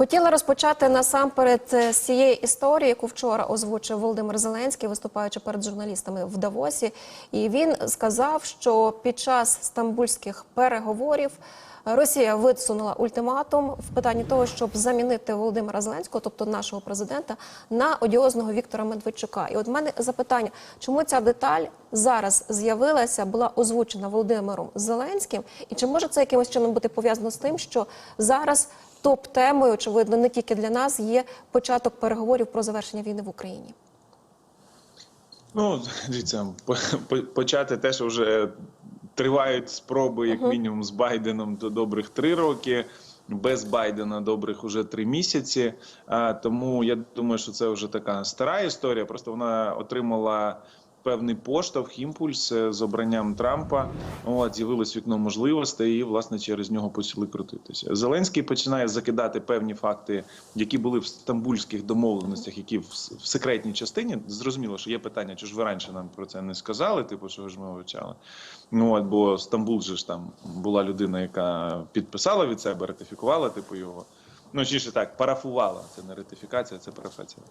Хотіла розпочати насамперед е, з цієї історії, яку вчора озвучив Володимир Зеленський, виступаючи перед журналістами в Давосі. І він сказав, що під час стамбульських переговорів Росія висунула ультиматум в питанні того, щоб замінити Володимира Зеленського, тобто нашого президента, на одіозного Віктора Медведчука. І от в мене запитання, чому ця деталь зараз з'явилася, була озвучена Володимиром Зеленським, і чи може це якимось чином бути пов'язано з тим, що зараз топ-темою, очевидно, не тільки для нас, є початок переговорів про завершення війни в Україні? Ну, дивіться, по- по- почати те, що вже тривають спроби, як мінімум, з Байденом до добрих три роки. Без Байдена добрих уже три місяці. Тому я думаю, що це вже така стара історія. Просто вона отримала певний поштовх, імпульс е, з обранням Трампа. От з'явилось вікно можливостей, і власне через нього почали крутитися. Зеленський починає закидати певні факти, які були в стамбульських домовленостях, які в, в секретній частині. Зрозуміло, що є питання, чи ж ви раніше нам про це не сказали? Типу, що ж ми вивчали. Ну от бо Стамбул же ж там була людина, яка підписала від себе, ратифікувала типу його. Ну чи ж так, парафувала. Це не ратифікація, це парафація.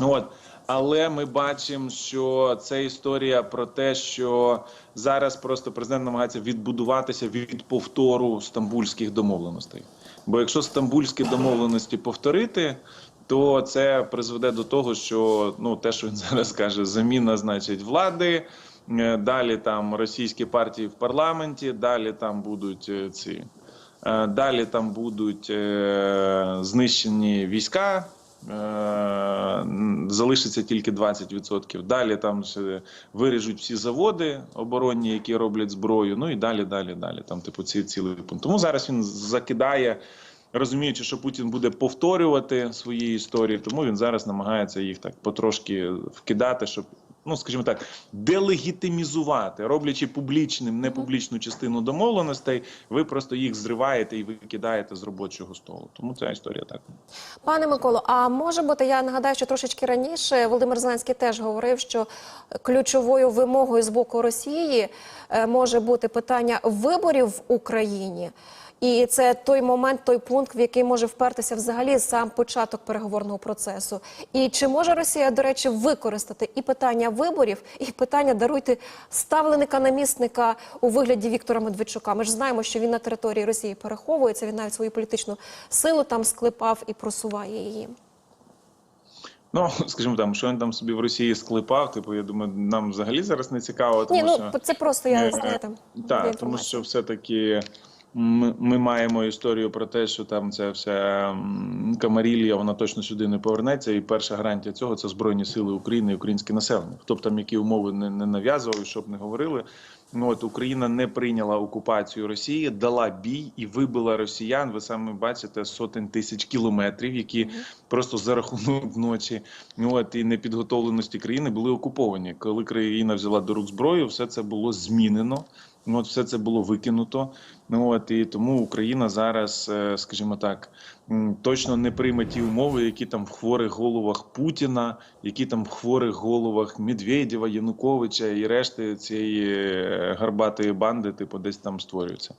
От, але ми бачимо, що це історія про те, що зараз просто президент намагається відбудуватися від повтору стамбульських домовленостей. Бо якщо стамбульські домовленості повторити, то це призведе до того, що ну те, що він зараз каже, заміна, значить, влади. е, Далі там російські партії в парламенті, далі там будуть е, ці. Е, Далі там будуть знищені війська, залишиться тільки 20%. Далі там ще виріжуть всі заводи оборонні, які роблять зброю. Ну і далі, далі, далі. Там, типу, ці цілий пункт. Тому зараз він закидає, розуміючи, що Путін буде повторювати свої історії, тому він зараз намагається їх так потрошки вкидати, щоб. Ну, скажімо так, делегітимізувати, роблячи публічним непублічну частину домовленостей, ви просто їх зриваєте і викидаєте з робочого столу. Тому ця історія так. Пане Миколо, а може бути, я нагадаю, що трошечки раніше Володимир Зеленський теж говорив, що ключовою вимогою з боку Росії е, може бути питання виборів в Україні. І це той момент, той пункт, в який може впертися взагалі сам початок переговорного процесу. І чи може Росія, до речі, використати і питання виборів, і питання даруйте ставленика намісника у вигляді Віктора Медведчука? Ми ж знаємо, що він на території Росії переховується. Він навіть свою політичну силу там склепав і просуває її. Ну, скажімо там, що він там собі в Росії склепав, типу, я думаю, нам взагалі зараз не цікаво, тому Ні, ну що це просто я Е, знаєте. Так, тому що все-таки ми, маємо історію про те, що там ця вся камарілія, вона точно сюди не повернеться. І перша гарантія цього це Збройні Сили України і українське населення. Хто б там які умови не, не нав'язував, що б не говорили. Ну от Україна не прийняла окупацію Росії, дала бій і вибила росіян. Ви саме бачите сотень тисяч кілометрів, які просто за рахунок ночі ну от і непідготовленості країни були окуповані. Коли країна взяла до рук зброю, все це було змінено. Ну, от все це було викинуто. Ну от і тому Україна зараз, е, скажімо так, точно не прийме ті умови, які там в хворих головах Путіна, які там в хворих головах Медведєва, Януковича і решти цієї е, гарбатої банди, типу, десь там створюються.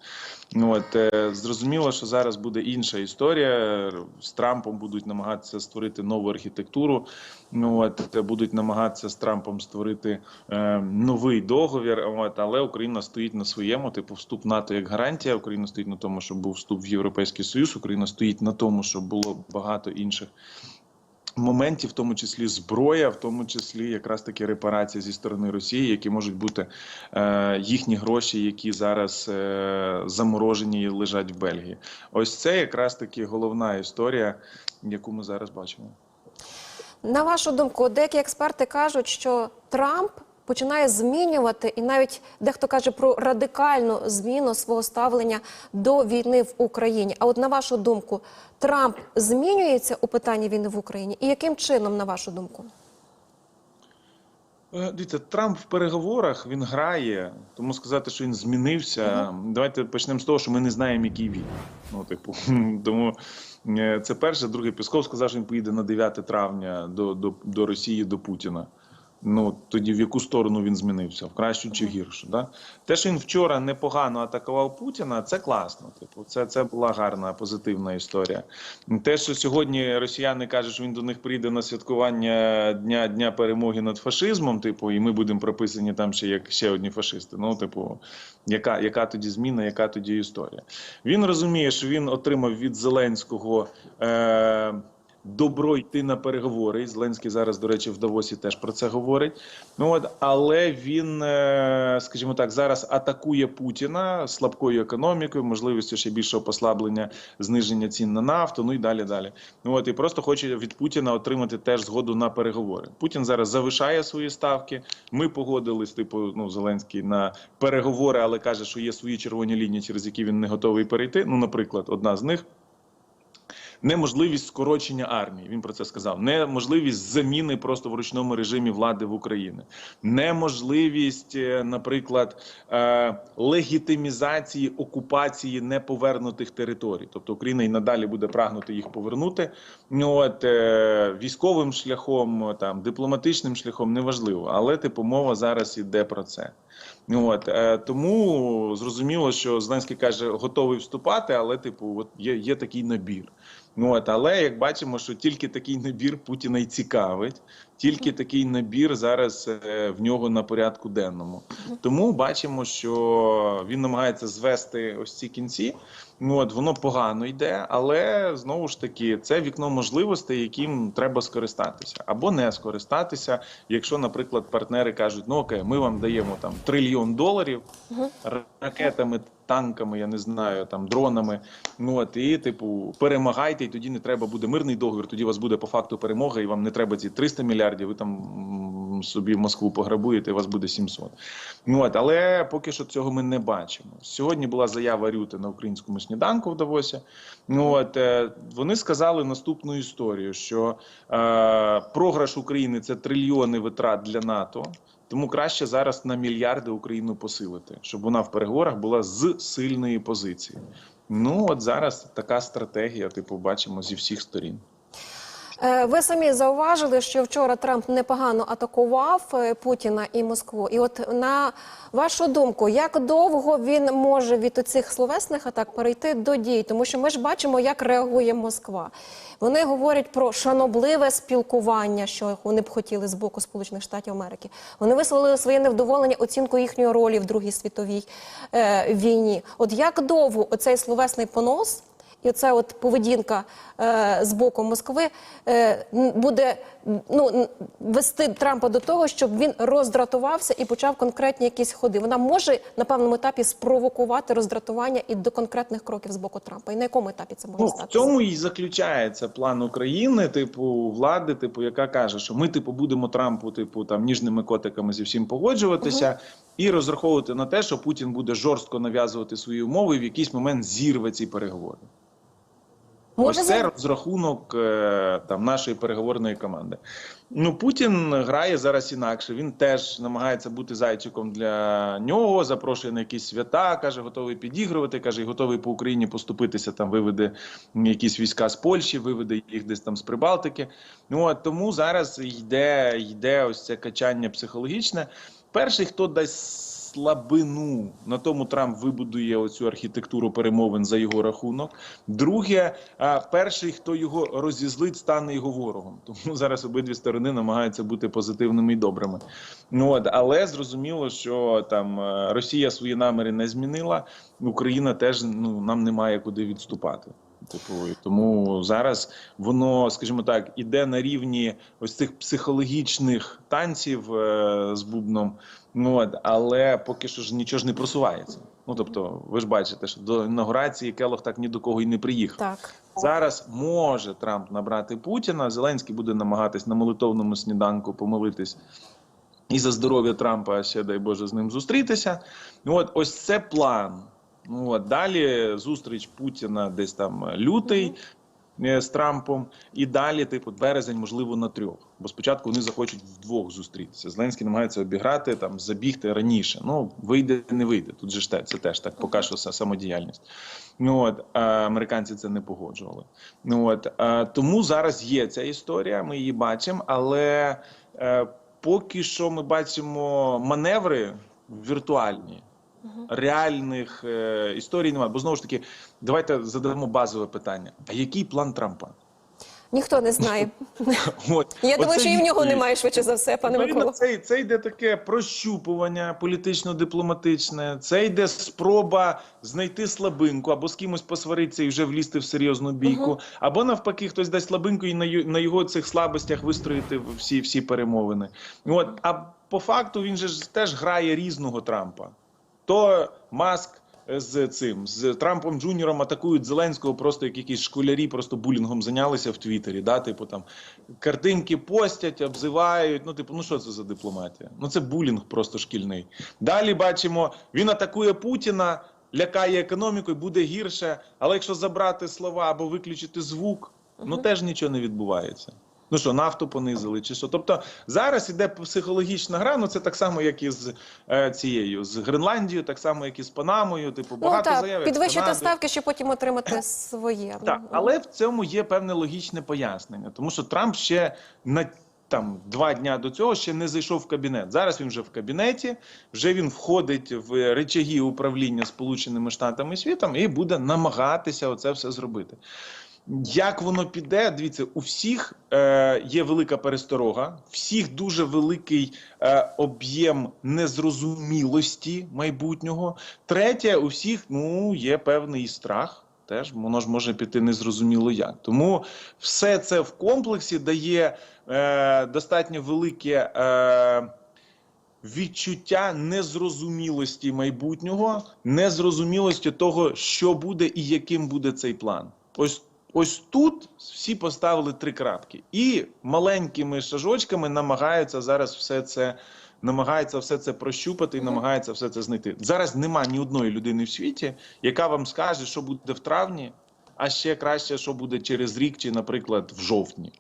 Ну от е, зрозуміло, що зараз буде інша історія. З Трампом будуть намагатися створити нову архітектуру. Ну от будуть намагатися з Трампом створити е, новий договір. От але Україна стоїть на своєму, типу, вступ НАТО як гарантія. Україна стоїть на тому, щоб був вступ в Європейський Союз. Україна стоїть на тому, щоб було багато інших. Моментів, в тому числі зброя, в тому числі якраз таки репарації зі сторони Росії, які можуть бути е, їхні гроші, які зараз е, заморожені і лежать в Бельгії. Ось це якраз таки головна історія, яку ми зараз бачимо. На вашу думку, деякі експерти кажуть, що Трамп починає змінювати, і навіть дехто каже про радикальну зміну свого ставлення до війни в Україні. А от на вашу думку, Трамп змінюється у питанні війни в Україні? І яким чином, на вашу думку? Е, Дивіться, Трамп в переговорах він грає, тому сказати, що він змінився. Давайте почнемо з того, що ми не знаємо, який він. Ну, типу, тому е, це перше. Друге, Пісков сказав, що він поїде на 9 травня до, до, до Росії, до Путіна. Ну тоді в яку сторону він змінився, в кращу чи в гіршу? Да? Те, що він вчора непогано атакував Путіна, це класно. Типу, це, це була гарна, позитивна історія. Те, що сьогодні росіяни кажуть, що він до них прийде на святкування дня дня перемоги над фашизмом, типу, і ми будемо прописані там ще як ще одні фашисти. Ну, типу, яка, яка тоді зміна, яка тоді історія? Він розуміє, що він отримав від Зеленського. Е- добро йти на переговори. Зеленський зараз, до речі, в Давосі теж про це говорить. Ну от, але він, е, скажімо так, зараз атакує Путіна слабкою економікою, можливістю ще більшого послаблення, зниження цін на нафту. Ну і далі далі. Ну от і просто хоче від Путіна отримати теж згоду на переговори. Путін зараз завишає свої ставки. Ми погодились, типу, ну Зеленський на переговори, але каже, що є свої червоні лінії, через які він не готовий перейти. Ну, наприклад, одна з них неможливість скорочення армії. Він про це сказав. Неможливість заміни просто в ручному режимі влади в Україні, неможливість, е, наприклад, е, легітимізації окупації неповернутих територій. Тобто Україна і надалі буде прагнути їх повернути. Ну от е, військовим шляхом, там дипломатичним шляхом неважливо, але типу мова зараз іде про це. От тому зрозуміло, що Зеленський каже, готовий вступати, але типу, от є, є такий набір. Ну, от, але як бачимо, що тільки такий набір Путіна й цікавить, тільки такий набір зараз е, в нього на порядку денному. Тому бачимо, що він намагається звести ось ці кінці. Ну от воно погано йде, але знову ж таки це вікно можливостей, яким треба скористатися або не скористатися, якщо, наприклад, партнери кажуть, ну окей, ми вам даємо там трильйон доларів ракетами, танками, я не знаю, там дронами. Ну от і типу перемагайте, і тоді не треба буде мирний договір. Тоді у вас буде по факту перемога, і вам не треба ці 300 мільярдів. Ви там собі Москву пограбуєте, і вас буде 700. Ну от, але поки що цього ми не бачимо. Сьогодні була заява Рюти на українському сніданку в Давосі. Ну от е, вони сказали наступну історію: що е, програш України це трильйони витрат для НАТО. Тому краще зараз на мільярди Україну посилити, щоб вона в переговорах була з сильної позиції. Ну от зараз така стратегія, типу, бачимо зі всіх сторін. Е, Ви самі зауважили, що вчора Трамп непогано атакував е, Путіна і Москву. І от на вашу думку, як довго він може від цих словесних атак перейти до дій? Тому що ми ж бачимо, як реагує Москва. Вони говорять про шанобливе спілкування, що вони б хотіли з боку Сполучених Штатів Америки. Вони висловили своє невдоволення оцінкою їхньої ролі в Другій світовій е, війні. От як довго оцей словесний понос? І оця от поведінка е, з боку Москви е, буде ну, вести Трампа до того, щоб він роздратувався і почав конкретні якісь ходи. Вона може на певному етапі спровокувати роздратування і до конкретних кроків з боку Трампа. І на якому етапі це може Ну, в цьому і заключається план України, типу влади, типу, яка каже, що ми типу будемо Трампу, типу там ніжними котиками зі всім погоджуватися і розраховувати на те, що Путін буде жорстко нав'язувати свої умови і в якийсь момент зірве ці переговори. Може Ось це розрахунок е, там нашої переговорної команди. Ну Путін грає зараз інакше. Він теж намагається бути зайчиком для нього. Запрошує на якісь свята, каже, готовий підігрувати. каже, готовий по Україні поступитися. Там виведе якісь війська з Польщі, виведе їх десь там з Прибалтики. Ну от тому зараз йде, йде ось це качання психологічне. Перший, хто дасть слабину на тому Трамп вибудує оцю архітектуру перемовин за його рахунок. Друге, перший, хто його розізлить, стане його ворогом. Тому зараз обидві сторони намагаються бути позитивними і добрими. Ну от але зрозуміло, що там е, Росія свої наміри не змінила. Україна теж ну нам немає куди відступати. Типу, і тому зараз воно, скажімо так, іде на рівні ось цих психологічних танців е, з бубном. Ну от, але поки що ж нічого ж не просувається. Ну тобто, ви ж бачите, що до інаугурації Келох так ні до кого й не приїхав. так. Зараз може Трамп набрати Путіна. Зеленський буде намагатись на молитовному сніданку помолитись і за здоров'я Трампа, ще дай Боже з ним зустрітися. Ну от ось це план. Ну от далі зустріч Путіна десь там лютий. е, З Трампом і далі, типу, березень, можливо, на трьох. Бо спочатку вони захочуть вдвох зустрітися. Зеленський намагається обіграти там, забігти раніше. Ну вийде, не вийде. Тут же ж те, це теж так, поки що самодіяльність. Ну от а американці це не погоджували. Ну от а, тому зараз є ця історія. Ми її бачимо, але е, поки що ми бачимо маневри віртуальні. Реальних е, історій немає. Бо знову ж таки, давайте задамо базове питання: а який план Трампа? Ніхто не знає. От, Я думаю, оце що і в нього немає швидше за все, пане Миколо. Це, це йде таке прощупування політично-дипломатичне. Це йде спроба знайти слабинку або з кимось посваритися і вже влізти в серйозну бійку, або навпаки, хтось дасть слабинку і на, на його цих слабостях вистроїти всі, всі перемовини. От а по факту він же ж теж грає різного Трампа. То Маск з цим з Трампом Джуніором атакують Зеленського, просто як якісь школярі, просто булінгом зайнялися в Твіттері. Да, типу там картинки постять, обзивають. Ну, типу, ну що це за дипломатія? Ну це булінг просто шкільний. Далі бачимо, він атакує Путіна, лякає економіку, і буде гірше. Але якщо забрати слова або виключити звук, ну теж нічого не відбувається. Ну що, нафту понизили, чи що? Тобто зараз іде психологічна гра. Ну це так само, як і з е, цією з Гренландією, так само, як і з Панамою. Типу, Ну багато так, заяв. підвищити Канадою. ставки, щоб потім отримати своє. Так, але в цьому є певне логічне пояснення, тому що Трамп ще на там два дня до цього ще не зайшов в кабінет. Зараз він вже в кабінеті, вже він входить в речаги управління Сполученими Штатами і світом і буде намагатися оце все зробити. Як воно піде? Дивіться, у всіх е, є велика пересторога, всіх дуже великий е, об'єм незрозумілості майбутнього. Третє, у всіх ну є певний страх. Теж воно ж може піти незрозуміло як. Тому все це в комплексі дає е, достатньо велике. Е, Відчуття незрозумілості майбутнього, незрозумілості того, що буде і яким буде цей план. Ось ось тут всі поставили три крапки, і маленькими шажочками намагаються зараз все це намагаються все це прощупати і намагаються все це знайти. Зараз нема ні одної людини в світі, яка вам скаже, що буде в травні, а ще краще, що буде через рік, чи, наприклад, в жовтні.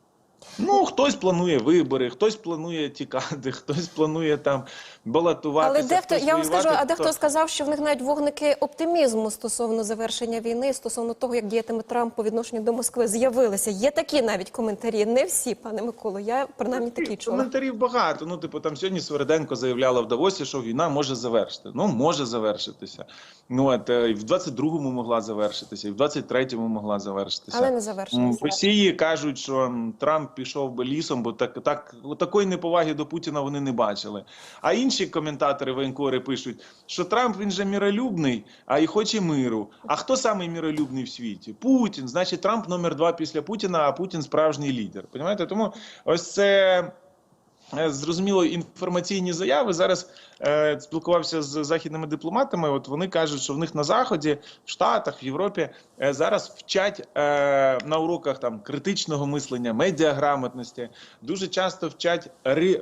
Ну, хтось планує вибори, хтось планує тікати, хтось планує там балотуватися. Але дехто, я вам скажу, а дехто сказав, що в них навіть вогники оптимізму стосовно завершення війни, стосовно того, як діятиме Трамп по відношенню до Москви, з'явилися. Є такі навіть коментарі. Не всі, пане Миколо. Я принаймні такі чула. Коментарів багато. Ну, типу, там сьогодні Свериденко заявляла в Давосі, що війна може завершити. Ну, може завершитися. Ну, от, е, і в 22-му могла завершитися, і в 23-му могла завершитися. Але не М, завершилися. В Росії кажуть, що м, Пішов би лісом, бо так, так такої неповаги до Путіна вони не бачили. А інші коментатори воєнкори пишуть, що Трамп він же міролюбний, а й хоче миру. А хто самий міролюбний в світі? Путін. Значить, Трамп номер два після Путіна, а Путін справжній лідер. Понімаєте? Тому ось це. Е, Зрозуміло, інформаційні заяви зараз е, спілкувався з західними дипломатами. От вони кажуть, що в них на заході, в Штатах, в Європі е, зараз вчать на уроках там критичного мислення, медіаграмотності. Дуже часто вчать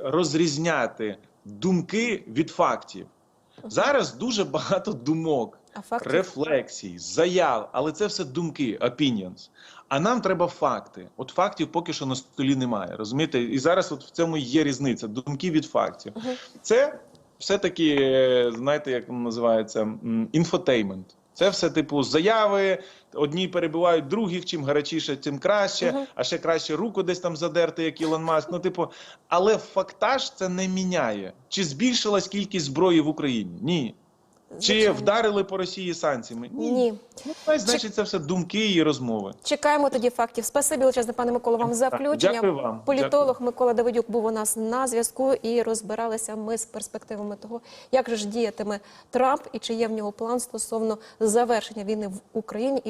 розрізняти думки від фактів. Зараз дуже багато думок, А фактів? рефлексій, заяв, але це все думки, opinions. А нам треба факти. От фактів поки що на столі немає. Розумієте? І зараз от в цьому є різниця. Думки від фактів. Це все-таки, знаєте, як воно називається, інфотеймент. Це все типу заяви. Одні перебивають других, чим гарячіше, тим краще, а ще краще руку десь там задерти, як Ілон Маск. Ну, типу, але фактаж це не міняє. Чи збільшилась кількість зброї в Україні? Ні. Чи вдарили по Росії санкціями? Ні. Ну, так, значить, це все думки і розмови. Чекаємо тоді фактів. Спасибі величезне, пане Миколо, вам за включення. дякую вам. Політолог Микола Давидюк був у нас на зв'язку і розбиралися ми з перспективами того, як же ж діятиме Трамп і чи є в нього план стосовно завершення війни в Україні і